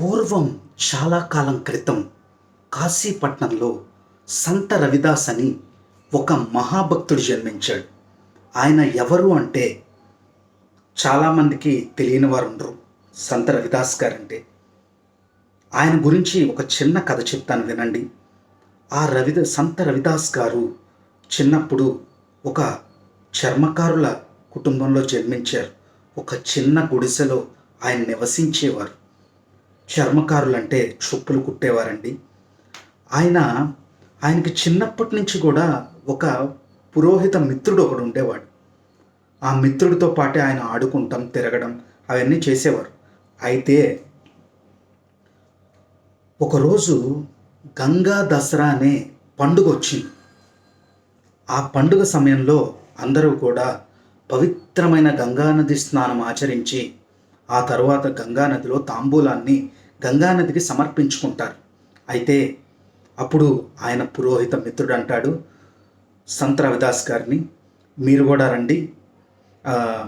పూర్వం చాలా కాలం క్రితం కాశీపట్నంలో సంత రవిదాస్ అని ఒక మహాభక్తుడు జన్మించాడు. ఆయన ఎవరు అంటే చాలామందికి తెలియని వారు ఉండరు. సంత రవిదాస్ గారంటే. ఆయన గురించి ఒక చిన్న కథ చెప్తాను వినండి. ఆ రవిద సంత రవిదాస్ గారు చిన్నప్పుడు ఒక చర్మకారుల కుటుంబంలో జన్మించారు. ఒక చిన్న గుడిసెలో ఆయన నివసించేవారు. చర్మకారులంటే చొప్పులు కుట్టేవారండి. ఆయన ఆయనకి చిన్నప్పటి నుంచి కూడా ఒక పురోహిత మిత్రుడు ఒకడు ఉండేవాడు. ఆ మిత్రుడితో పాటే ఆయన ఆడుకుంటాం తిరగడం అవన్నీ చేసేవారు. అయితే ఒకరోజు గంగా దసరా అనే పండుగ వచ్చింది. ఆ పండుగ సమయంలో అందరూ కూడా పవిత్రమైన గంగానది స్నానం ఆచరించి ఆ తర్వాత గంగానదిలో తాంబూలాన్ని గంగానదికి సమర్పించుకుంటారు. అయితే అప్పుడు ఆయన పురోహిత మిత్రుడు అంటాడు సంత రవిదాస్ గారిని మీరు కూడా రండి.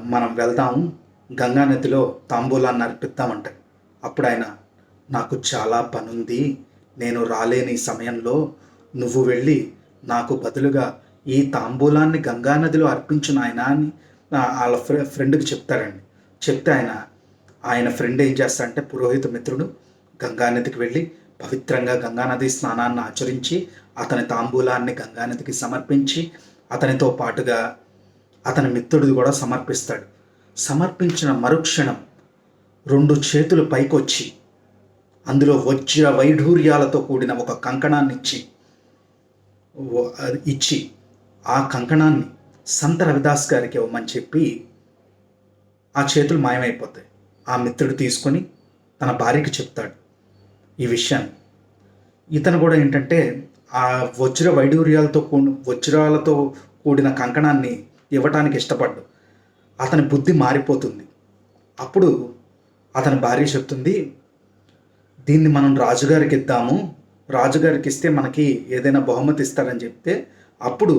మనం వెళ్దాము. గంగానదిలో తాంబూలాన్ని అర్పిద్దామంట. అప్పుడు ఆయన నాకు చాలా పనుంది. నేను రాలేని సమయంలో నువ్వు వెళ్ళి నాకు బదులుగా ఈ తాంబూలాన్ని గంగానదిలో అర్పించిన ఆయన అని వాళ్ళ ఫ్రె ఫ్రెండ్కి చెప్తారండి చెప్తే ఆయన ఆయన ఫ్రెండ్ ఏం చేస్తాడంటే పురోహిత మిత్రుడు గంగానదికి వెళ్ళి పవిత్రంగా గంగానది స్నానాన్ని ఆచరించి అతని తాంబూలాన్ని గంగానదికి సమర్పించి అతనితో పాటుగా అతని మిత్రుడిది కూడా సమర్పిస్తాడు. సమర్పించిన మరుక్షణం రెండు చేతులు పైకొచ్చి అందులో వజ్ర వైఢూర్యాలతో కూడిన ఒక కంకణాన్ని ఇచ్చి ఇచ్చి ఆ కంకణాన్ని సంత రవిదాస్ గారికి ఇవ్వమని చెప్పి ఆ చేతులు మాయమైపోతాయి. ఆ మిత్రుడు తీసుకొని తన భార్యకి చెప్తాడు ఈ విషయాన్ని ఇతను కూడా ఏంటంటే ఆ వజ్ర వైడూర్యాలతో కూడిన వజ్రాలతో కూడిన కంకణాన్ని ఇవ్వటానికి ఇష్టపడ్డు. అతని బుద్ధి మారిపోతుంది. అప్పుడు అతని భార్య చెప్తుంది దీన్ని మనం రాజుగారికి ఇద్దాము. రాజుగారికి ఇస్తే మనకి ఏదైనా బహుమతి ఇస్తారని చెప్తే అప్పుడు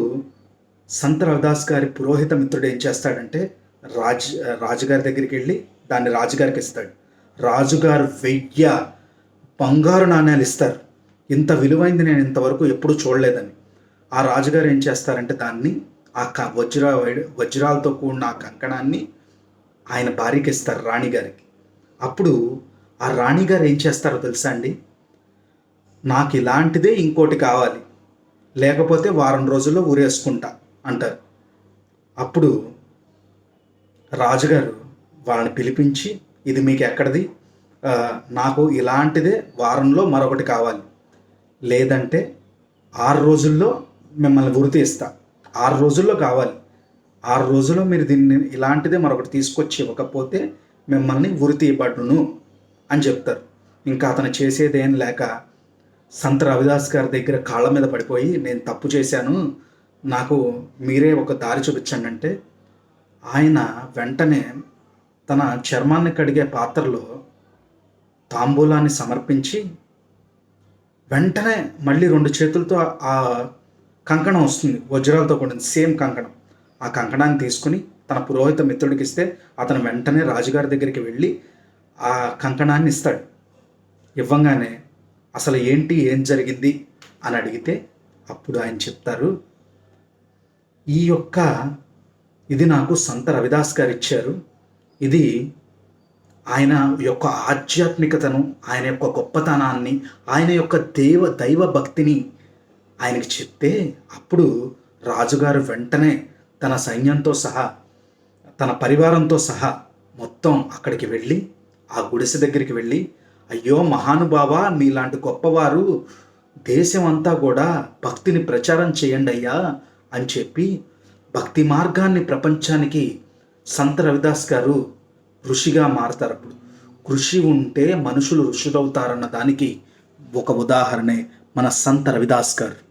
సంత రవిదాస్ గారి పురోహిత మిత్రుడు ఏం చేస్తాడంటే రాజ్ రాజుగారి దగ్గరికి వెళ్ళి దాన్ని రాజుగారికి ఇస్తాడు. రాజుగారు వెయ్య బంగారు నాణ్యాలు ఇస్తారు. ఇంత విలువైంది నేను ఇంతవరకు ఎప్పుడు చూడలేదని. ఆ రాజుగారు ఏం చేస్తారంటే దాన్ని ఆ క వజ్ర వజ్రాలతో కూడిన ఆ కంకణాన్ని ఆయన భార్యకి ఇస్తారు రాణిగారికి. అప్పుడు ఆ రాణిగారు ఏం చేస్తారో తెలుసా అండి? నాకు ఇలాంటిదే ఇంకోటి కావాలి. లేకపోతే వారం రోజుల్లో ఊరేసుకుంటా అంటారు. అప్పుడు రాజుగారు వాళ్ళని పిలిపించి ఇది మీకు ఎక్కడిది నాకు ఇలాంటిదే వారంలో మరొకటి కావాలి. లేదంటే ఆరు రోజుల్లో మిమ్మల్ని గురి తీస్తా ఆరు రోజుల్లో కావాలి. ఆరు రోజుల్లో మీరు దీన్ని ఇలాంటిదే మరొకటి తీసుకొచ్చి ఇవ్వకపోతే మిమ్మల్ని ఉరితి ఇవ్వడును అని చెప్తారు. ఇంకా అతను చేసేదేం లేక సంత రవిదాస్ గారి దగ్గర కాళ్ళ మీద పడిపోయి నేను తప్పు చేశాను. నాకు మీరే ఒక దారి చూపించండి అంటే ఆయన వెంటనే తన చర్మాన్ని కడిగే పాత్రలో తాంబూలాన్ని సమర్పించి వెంటనే మళ్ళీ రెండు చేతులతో ఆ కంకణం వస్తుంది వజ్రాలతో కూడిన సేమ్ కంకణం. ఆ కంకణాన్ని తీసుకుని తన పురోహిత మిత్రుడికి ఇస్తే అతను వెంటనే రాజుగారి దగ్గరికి వెళ్ళి ఆ కంకణాన్ని ఇస్తాడు. ఇవ్వంగానే అసలు ఏంటి ఏం జరిగింది అని అడిగితే అప్పుడు ఆయన చెప్తారు ఈ యొక్క ఇది నాకు సంత రవిదాస్ గారు ఇచ్చారు ఇది ఆయన యొక్క ఆధ్యాత్మికతను ఆయన యొక్క గొప్పతనాన్ని ఆయన యొక్క దేవ దైవ భక్తిని ఆయనకి చెప్తే అప్పుడు రాజుగారు వెంటనే తన సైన్యంతో సహా తన పరివారంతో సహా మొత్తం అక్కడికి వెళ్ళి ఆ గుడిసె దగ్గరికి వెళ్ళి అయ్యో మహానుభావ మీలాంటి గొప్పవారు దేశం అంతా కూడా భక్తిని ప్రచారం చేయండి అయ్యా అని చెప్పి భక్తి మార్గాన్ని ప్రపంచానికి సంత రవిదాస్ గారు ఋషిగా మారతారు అప్పుడు. కృషి ఉంటే మనుషులు ఋషులవుతారన్న దానికి ఒక ఉదాహరణే మన సంత రవిదాస్ గారు.